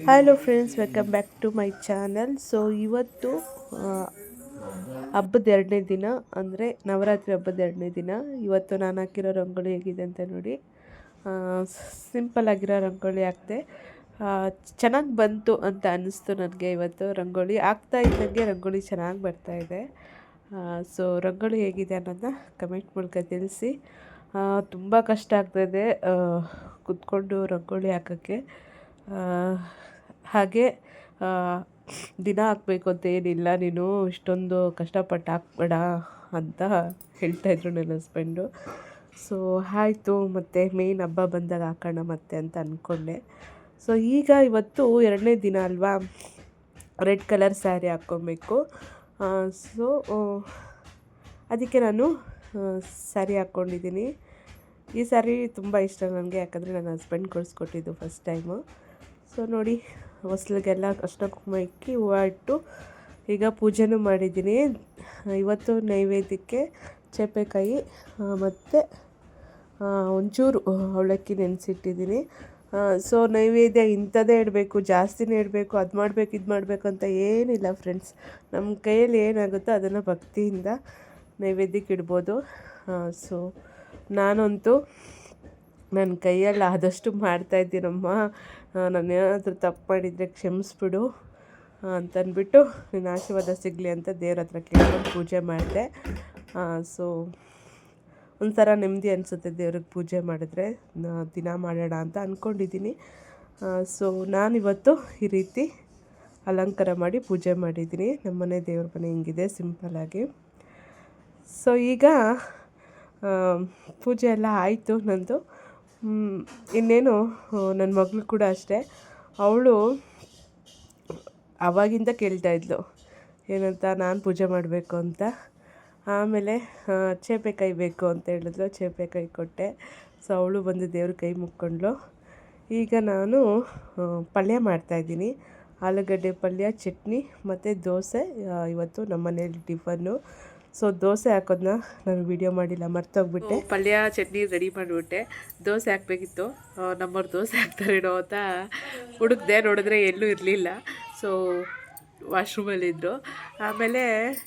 Hello friends welcome back to my channel so ಇವತ್ತು ಹಬ್ಬದ ಎರಡನೇ ದಿನ, ಅಂದರೆ ನವರಾತ್ರಿ ಹಬ್ಬದ ಎರಡನೇ ದಿನ. ಇವತ್ತು ನಾನು ಹಾಕಿರೋ ರಂಗೋಲಿ ಹೇಗಿದೆ ಅಂತ ನೋಡಿ. ಸಿಂಪಲ್ ಆಗಿರೋ ರಂಗೋಲಿ ಹಾಕ್ದೆ. ಚೆನ್ನಾಗಿ ಬಂತು ಅಂತ ಅನ್ನಿಸ್ತು ನನಗೆ ಇವತ್ತು ರಂಗೋಲಿ. ಆಗ್ತಾ ಇದ್ದಂಗೆ ರಂಗೋಲಿ ಚೆನ್ನಾಗಿ ಬರ್ತಾ ಇದೆ. ಸೊ ರಂಗೋಲಿ ಹೇಗಿದೆ ಅನ್ನೋದನ್ನ ಕಮೆಂಟ್ ಮೂಲಕ ತಿಳಿಸಿ. ತುಂಬ ಕಷ್ಟ ಆಗ್ತಾಯಿದೆ ಕುತ್ಕೊಂಡು ರಂಗೋಲಿ ಹಾಕೋಕ್ಕೆ. ಹಾಗೆ ದಿನ ಹಾಕಬೇಕು ಅಂತ ಏನಿಲ್ಲ. ನೀನು ಇಷ್ಟೊಂದು ಕಷ್ಟಪಟ್ಟು ಹಾಕ್ಬೇಡ ಅಂತ ಹೇಳ್ತಾಯಿದ್ರು ನನ್ನ ಹಸ್ಬೆಂಡು ಸೊ ಆಯಿತು, ಮತ್ತು ಮೇಯ್ನ್ ಹಬ್ಬ ಬಂದಾಗ ಹಾಕೋಣ ಮತ್ತೆ ಅಂತ ಅಂದ್ಕೊಂಡೆ ಸೊ ಈಗ ಇವತ್ತು ಎರಡನೇ ದಿನ ಅಲ್ವಾ? ರೆಡ್ ಕಲರ್ ಸ್ಯಾರಿ ಹಾಕ್ಕೊಬೇಕು. ಸೊ ಅದಕ್ಕೆ ನಾನು ಸ್ಯಾರಿ ಹಾಕ್ಕೊಂಡಿದ್ದೀನಿ. ಈ ಸ್ಯಾರಿ ತುಂಬ ಇಷ್ಟ ನನಗೆ, ಯಾಕಂದರೆ ನನ್ನ ಹಸ್ಬೆಂಡ್ ಕೊಡಿಸ್ಕೊಟ್ಟಿದ್ದು ಫಸ್ಟ್ ಟೈಮು ಸೊ ನೋಡಿ, ಹೊಸ್ಲಿಗೆಲ್ಲ ಅಷ್ಟ ಕುಂಕುಮ ಇಕ್ಕಿ ಹೂವು ಇಟ್ಟು ಈಗ ಪೂಜೆನೂ ಮಾಡಿದ್ದೀನಿ. ಇವತ್ತು ನೈವೇದ್ಯಕ್ಕೆ ಚೇಪೆಕಾಯಿ ಮತ್ತು ಒಂಚೂರು ಅವಲಕ್ಕಿ ನೆನೆಸಿಟ್ಟಿದ್ದೀನಿ. ಸೊ ನೈವೇದ್ಯ ಇಂಥದ್ದೇ ಇಡಬೇಕು, ಜಾಸ್ತಿನೇ ಇಡಬೇಕು, ಅದು ಮಾಡಬೇಕು, ಇದು ಮಾಡಬೇಕು ಅಂತ ಏನಿಲ್ಲ ಫ್ರೆಂಡ್ಸ್ ನಮ್ಮ ಕೈಯಲ್ಲಿ ಏನಾಗುತ್ತೋ ಅದನ್ನು ಭಕ್ತಿಯಿಂದ ನೈವೇದ್ಯಕ್ಕೆ ಇಡ್ಬೋದು. ಸೊ ನಾನಂತೂ ನನ್ನ ಕೈಯಲ್ಲಿ ಆದಷ್ಟು ಮಾಡ್ತಾಯಿದ್ದೀನಮ್ಮ ನಾನು ಏನಾದರೂ ತಪ್ಪು ಮಾಡಿದರೆ ಕ್ಷಮಿಸ್ಬಿಡು ಅಂತಂದ್ಬಿಟ್ಟು ನಿನ್ನ ಆಶೀರ್ವಾದ ಸಿಗಲಿ ಅಂತ ದೇವ್ರ ಹತ್ರ ಕೇಳ್ಕೊಂಡು ಪೂಜೆ ಮಾಡಿದೆ. ಸೊ, ಒಂಥರ ನೆಮ್ಮದಿ ಅನಿಸುತ್ತೆ ದೇವ್ರಿಗೆ ಪೂಜೆ ಮಾಡಿದ್ರೆ. ದಿನ ಮಾಡೋಣ ಅಂತ ಅಂದ್ಕೊಂಡಿದ್ದೀನಿ ಸೊ, ನಾನಿವತ್ತು ಈ ರೀತಿ ಅಲಂಕಾರ ಮಾಡಿ ಪೂಜೆ ಮಾಡಿದ್ದೀನಿ ನಮ್ಮನೆ ದೇವ್ರ ಮನೆ ಹಿಂಗಿದೆ ಸಿಂಪಲ್ಲಾಗಿ ಸೊ, ಈಗ ಪೂಜೆ ಎಲ್ಲ ಆಯಿತು ನಂದು. ಇನ್ನೇನು ನನ್ನ ಮಗಳು ಕೂಡ ಅಷ್ಟೇ. ಅವಳು ಆವಾಗಿಂದ ಕೇಳ್ತಾ ಇದ್ಲು, ಏನಂತ ನಾನು ಪೂಜೆ ಮಾಡಬೇಕು ಅಂತ. ಆಮೇಲೆ ಚೇಪೆ ಚೇಪೆಕಾಯಿ ಬೇಕು ಅಂತ ಹೇಳಿದ್ಲು ಚೇಪೆಕಾಯಿ ಕೊಟ್ಟೆ. ಸೊ ಅವಳು ಬಂದು ದೇವ್ರ ಕೈ ಮುಕ್ಕೊಂಡ್ಳು. ಈಗ ನಾನು ಪಲ್ಯ ಮಾಡ್ತಾಯಿದ್ದೀನಿ ಆಲೂಗಡ್ಡೆ ಪಲ್ಯ, ಚಟ್ನಿ ಮತ್ತು ದೋಸೆ ಇವತ್ತು ನಮ್ಮ ಮನೇಲಿ ಟಿಫನ್ನು. ಸೊ ದೋಸೆ ಹಾಕೋದನ್ನ ನಾನು ವಿಡಿಯೋ ಮಾಡಿಲ್ಲ, ಮರ್ತೋಗ್ಬಿಟ್ಟೆ. ಪಲ್ಯ, ಚಟ್ನಿ ರೆಡಿ ಮಾಡಿಬಿಟ್ಟೆ. ದೋಸೆ ಹಾಕ್ಬೇಕಿತ್ತು. ನಮ್ಮವ್ರು ದೋಸೆ ಹಾಕ್ತಾರೇನೋ ಅಂತ ಹುಡುಕ್ದೆ ನೋಡಿದ್ರೆ ಎಲ್ಲೂ ಇರಲಿಲ್ಲ. ಸೊ ವಾಶ್ರೂಮಲ್ಲಿದ್ದರು ಆಮೇಲೆ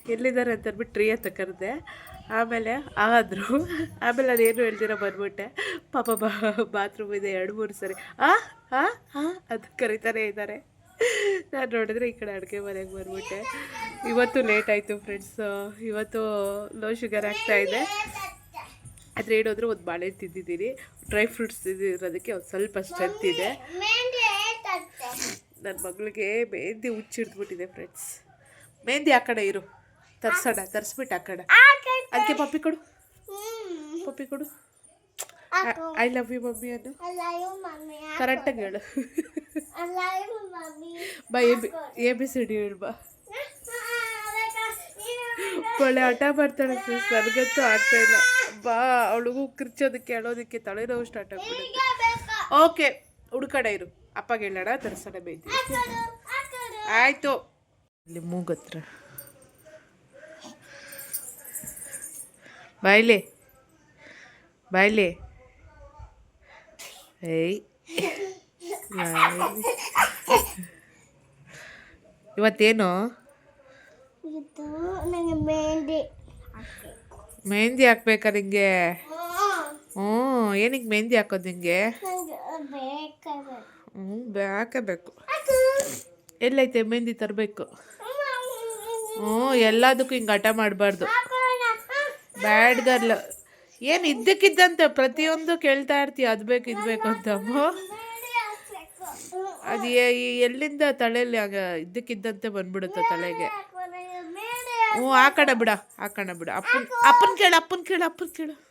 ಎಲ್ಲಿದ್ದಾರೆ ಅಂತ ಅಂದ್ಬಿಟ್ಟು ಟ್ರೀ ಅಂತ ಕರೆದೆ. ಆಮೇಲೆ ಆದರು. ಆಮೇಲೆ ಅದೇನು ಹೇಳ್ತೀರ ಬಂದ್ಬಿಟ್ಟೆ. ಪಾಪ, ಬಾ ಬಾತ್ರೂಮ್ ಇದೆ, ಎರಡು, ಮೂರು ಸರಿ. ಆ ಆ ಆ ಅದು ಕರಿತಾನೆ ಇದ್ದಾರೆ. ನಾನು ನೋಡಿದ್ರೆ ಈ ಕಡೆ ಅಡುಗೆ ಮನೆಗೆ ಬಂದ್ಬಿಟ್ಟೆ. ಇವತ್ತು ಲೇಟ್ ಆಯಿತು ಫ್ರೆಂಡ್ಸ್ ಇವತ್ತು ಲೋ ಶುಗರ್ ಆಗ್ತಾ ಇದೆ. ಆದರೆ ಏನಾದರೂ ಒಂದು ಬಾಳೆ ತಿಂದಿದ್ದೀನಿ. ಡ್ರೈ ಫ್ರೂಟ್ಸ್ ತಿಂದಿರೋದಕ್ಕೆ ಒಂದು ಸ್ವಲ್ಪ ಸ್ಟ್ರೆಂತ್ ಇದೆ. ನನ್ನ ಮಗಳಿಗೆ ಮೆಹಂದಿ ಹುಚ್ಚಿಡ್ದ್ಬಿಟ್ಟಿದೆ ಫ್ರೆಂಡ್ಸ್ ಮೆಹಂದಿ ಆ ಕಡೆ ಇರು. ತರ್ಸೋಣ ತರಿಸ್ಬಿಟ್ಟು ಆ ಕಡೆ. ಅದಕ್ಕೆ ಪಪ್ಪಿ ಕೊಡು. ಪಪ್ಪಿ ಕೊಡು. ಐ ಲವ್ ಯು ಮಮ್ಮಿ ಅನ್ನು. ಕರೆಕ್ಟಾಗಿ ಹೇಳು. ಬಾ ಎ ಬಿ. ಸಿ ಡಿ ಹೇಳ್ಬಾ ಒಳ್ಳೆ ಆಟ ಮಾಡ್ತಾಳೆ ಫ್ರೆಂಡ್ಸ್ ನನಗಂತೂ ಆಗ್ತಾ ಇಲ್ಲ. ಬಾ ಅವಳಿಗೂ ಕಿರ್ಚೋದಕ್ಕೆ ಹೇಳೋದಕ್ಕೆ ತಲೆನೋವು ಸ್ಟಾರ್ಟ್ ಆಗ್ಬಿಡುತ್ತೆ. ಓಕೆ ಹುಡುಕಡೆ ಇರು. ಅಪ್ಪಗೆ ಹೇಳೋಣ ತರಿಸೋಣ ಬೇಯ್ತಿ ಆಯಿತು. ಇಲ್ಲಿ ಮೂಗತ್ರ ಬಾಯ್ಲೆ. ಬಾಯ್ಲೆ. ಏಯ್. ಇವತ್ತೇನು? ಮೆಹಂದಿ ಹಾಕ್ಬೇಕಾ. ನಿಂಗೆ? ಹ್ಞೂ ಏನಕ್ಕೆ ಮೆಹಂದಿ ಹಾಕೋದು ನಿಂಗೆ? ಹ್ಞೂ ಹಾಕಬೇಕು. ಎಲ್ಲೈತೆ ಮೆಹಂದಿ ತರಬೇಕು? ಹ್ಞೂ ಎಲ್ಲದಕ್ಕೂ ಹಿಂಗೆ ಹಠ ಮಾಡಬಾರ್ದು. ಬ್ಯಾಡ್ ಗರ್ಲ್ ಏನು ಇದ್ದಕ್ಕಿದ್ದಂತೆ ಪ್ರತಿಯೊಂದು ಕೇಳ್ತಾ ಇರ್ತೀಯ, ಅದು ಬೇಕು, ಇದು ಬೇಕು ಅಂತ. ಅದು ಎಲ್ಲಿಂದ ತಲೆಯಲ್ಲಿ ಆಗ ಇದ್ದಕ್ಕಿದ್ದಂತೆ ಬಂದ್ಬಿಡುತ್ತೆ ತಲೆಗೆ. ಹ್ಞೂ ಹಾಕೋಣ ಬಿಡ ಹಾಕೋಣ ಬಿಡ. ಅಪ್ಪನ ಅಪ್ಪನ ಕೇಳು ಅಪ್ಪನ ಕೇಳು ಅಪ್ಪನ ಕೇಳು.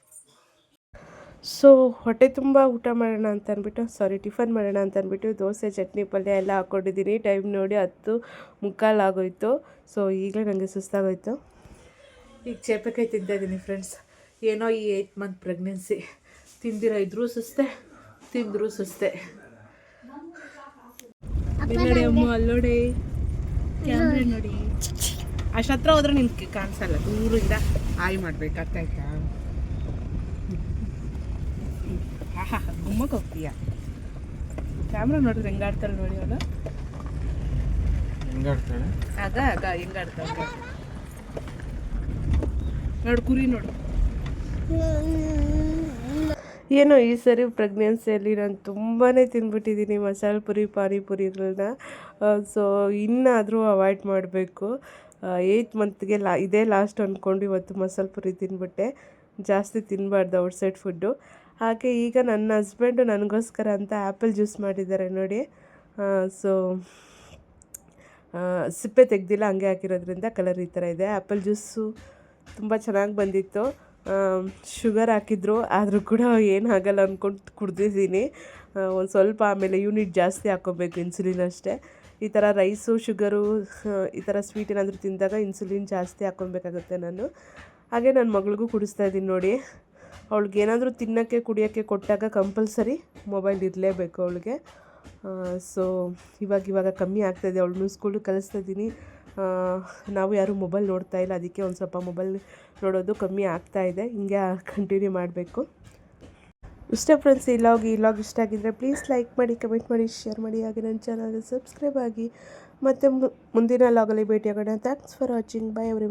ಸೊ, ಹೊಟ್ಟೆ ತುಂಬ ಊಟ ಮಾಡೋಣ ಅಂತ ಅಂದ್ಬಿಟ್ಟು ಸಾರಿ ಟಿಫನ್ ಮಾಡೋಣ ಅಂತ ಅಂದ್ಬಿಟ್ಟು, ದೋಸೆ, ಚಟ್ನಿ, ಪಲ್ಯ ಎಲ್ಲ ಹಾಕ್ಕೊಂಡಿದ್ದೀನಿ. ಟೈಮ್ ನೋಡಿ ಹತ್ತು ಮುಕ್ಕಾಲು ಆಗೋಯ್ತು. ಸೊ, ಈಗಲೇ ನನಗೆ ಸುಸ್ತಾಗೋಯ್ತು. ಈಗ ಚೇಪಕಾಯಿ ತಿಂತಾ ಇದ್ದೀನಿ ಫ್ರೆಂಡ್ಸ್ ಏನೋ ಈ ಏಯ್ತ್ ಮಂತ್ ಪ್ರೆಗ್ನೆನ್ಸಿ ತಿಂದಿರೋ ಇದ್ರೂ ಸುಸ್ತೆ ತಿಂದರೂ ಸುಸ್ತೆ. ನೋಡಿ ಅಮ್ಮ ಅಲ್ಲೋಡಿ. ಕ್ಯಾಮ್ರಾ ನೋಡಿ. ಅಷ್ಟು ಹತ್ರ ಹೋದ್ರೆ ನಿಮ್ಗೆ ಕಾಣಿಸಲ್ಲ ದೂರಿಂದ ಆಯ್ ಮಾಡ್ಬೇಕು ಅರ್ಥ ಆಯ್ತಾ ಆಹಾ ಗುಮ್ಮಕ್ಕೆ ಹೋಗ್ತೀಯ? ಕ್ಯಾಮ್ರಾ ನೋಡಿದ್ರೆ ಹೆಂಗಾಡ್ತಾಳೆ ನೋಡಿ ಅವಳು. ಹೆಂಗಾಡ್ತಾಳೆ ಅದ ಅದ ಹೆಂಗಾಡ್ತಾಳೆ ನೋಡು ಕುರಿ ನೋಡು. ಏನೋ ಈ ಸರಿ ಪ್ರೆಗ್ನೆನ್ಸಿಯಲ್ಲಿ ನಾನು ತುಂಬಾ ತಿಂದ್ಬಿಟ್ಟಿದ್ದೀನಿ ಮಸಾಲೆ ಪುರಿ ಪಾನಿಪುರಿಗಳನ್ನ ಸೊ ಇನ್ನಾದರೂ ಅವಾಯ್ಡ್ ಮಾಡಬೇಕು. ಏಯ್ತ್ ಮಂತ್ಗೆ ಲಾ ಇದೇ ಲಾಸ್ಟ್ ಅಂದ್ಕೊಂಡು ಇವತ್ತು ಮಸಾಲೆ ಪುರಿ ತಿಂದ್ಬಿಟ್ಟೆ ಜಾಸ್ತಿ ತಿನ್ನಬಾರ್ದು ಔಟ್ಸೈಡ್ ಫುಡ್ಡು ಹಾಗೆ ಈಗ ನನ್ನ ಹಸ್ಬೆಂಡು ನನಗೋಸ್ಕರ ಅಂತ ಆ್ಯಪಲ್ ಜ್ಯೂಸ್ ಮಾಡಿದ್ದಾರೆ ನೋಡಿ. ಸೊ ಸಿಪ್ಪೆ ತೆಗ್ದಿಲ್ಲ, ಹಂಗೆ ಹಾಕಿರೋದ್ರಿಂದ ಕಲರ್ ಈ ಥರ ಇದೆ. ಆ್ಯಪಲ್ ಜ್ಯೂಸು ತುಂಬ ಚೆನ್ನಾಗಿ ಬಂದಿತ್ತು. ಶುಗರ್ ಹಾಕಿದ್ರು, ಆದರೂ ಕೂಡ ಏನಾಗಲ್ಲ ಅಂದ್ಕೊಂಡು ಕುಡ್ದಿದ್ದೀನಿ. ಒಂದು ಸ್ವಲ್ಪ ಆಮೇಲೆ ಯೂನಿಟ್ ಜಾಸ್ತಿ ಹಾಕ್ಕೋಬೇಕು ಇನ್ಸುಲಿನ್ ಅಷ್ಟೇ. ಈ ಥರ ರೈಸು, ಶುಗರು ಈ ಥರ ಸ್ವೀಟ್ ಏನಾದರೂ ತಿಂದಾಗ ಇನ್ಸುಲಿನ್ ಜಾಸ್ತಿ ಹಾಕ್ಕೊಬೇಕಾಗುತ್ತೆ ನಾನು. ಹಾಗೆ ನನ್ನ ಮಗಳಿಗೂ ಕುಡಿಸ್ತಾ ಇದ್ದೀನಿ ನೋಡಿ. ಅವಳಿಗೆ ಏನಾದರೂ ತಿನ್ನೋಕ್ಕೆ, ಕುಡಿಯೋಕ್ಕೆ ಕೊಟ್ಟಾಗ ಕಂಪಲ್ಸರಿ ಮೊಬೈಲ್ ಇರಲೇಬೇಕು ಅವಳಿಗೆ. ಸೊ, ಇವಾಗ ಇವಾಗ ಕಮ್ಮಿ ಆಗ್ತಾಯಿದೆ ಅವಳನ್ನು ಸ್ಕೂಲಿಗೆ ಕಳಿಸ್ತಾ ಇದ್ದೀನಿ. ನಾವು ಯಾರೂ ಮೊಬೈಲ್ ನೋಡ್ತಾ ಇಲ್ಲ. ಅದಕ್ಕೆ ಒಂದು ಸ್ವಲ್ಪ ಮೊಬೈಲ್ ನೋಡೋದು ಕಮ್ಮಿ ಆಗ್ತಾ ಇದೆ. ಹಿಂಗೆ ಕಂಟಿನ್ಯೂ ಮಾಡಬೇಕು. ಇಷ್ಟ ಫ್ರೆಂಡ್ಸ್ ಈ ಲಾಗ್ ಈ ಲಾಗ್ ಇಷ್ಟ ಆಗಿದ್ದರೆ ಪ್ಲೀಸ್ ಲೈಕ್ ಮಾಡಿ ಕಮೆಂಟ್ ಮಾಡಿ ಶೇರ್ ಮಾಡಿ. ಹಾಗೆ ನನ್ನ ಚಾನಲ್ಗೆ ಸಬ್ಸ್ಕ್ರೈಬ್ ಆಗಿ ಮತ್ತು ಮುಂದಿನ ಲಾಗಲ್ಲಿ ಭೇಟಿಯಾಗೋಣ. Thanks for watching bye every